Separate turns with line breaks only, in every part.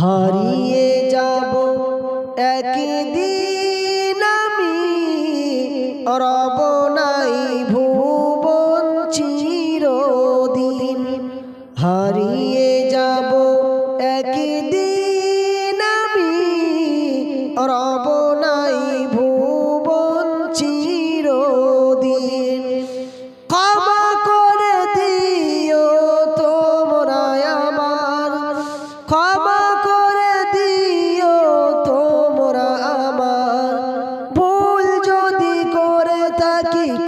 হারিয়ে যাব একদিন আমি। রব নাই ভুবন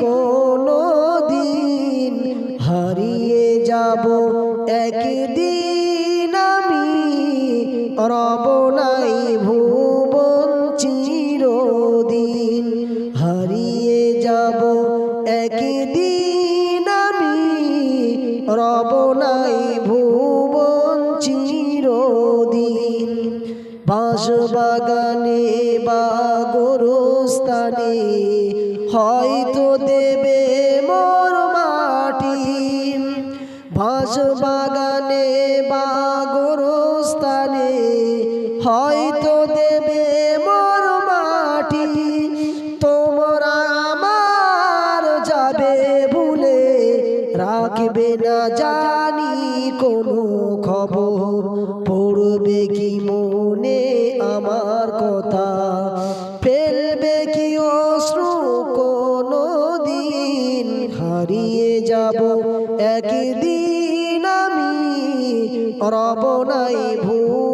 কোনো দিন হারিয়ে যাব। একদিন আমি রব নাই ভুবন চিরদিন হারিয়ে যাব। একদিন আমি রব নাই ভুবন চিরদিন বাঁশ বাগানে বা গোরস্থানে হয়তো দেবে মোর মাটি। বাঁশ বাগানে বা গোরস্থানে হয়তো দেবে মোর মাটি। তোমরা আমার যাবে ভুলে রাখবে না জানি কোনো খবর। হারিয়ে যাব। একদিন আমি রব নাই ভুল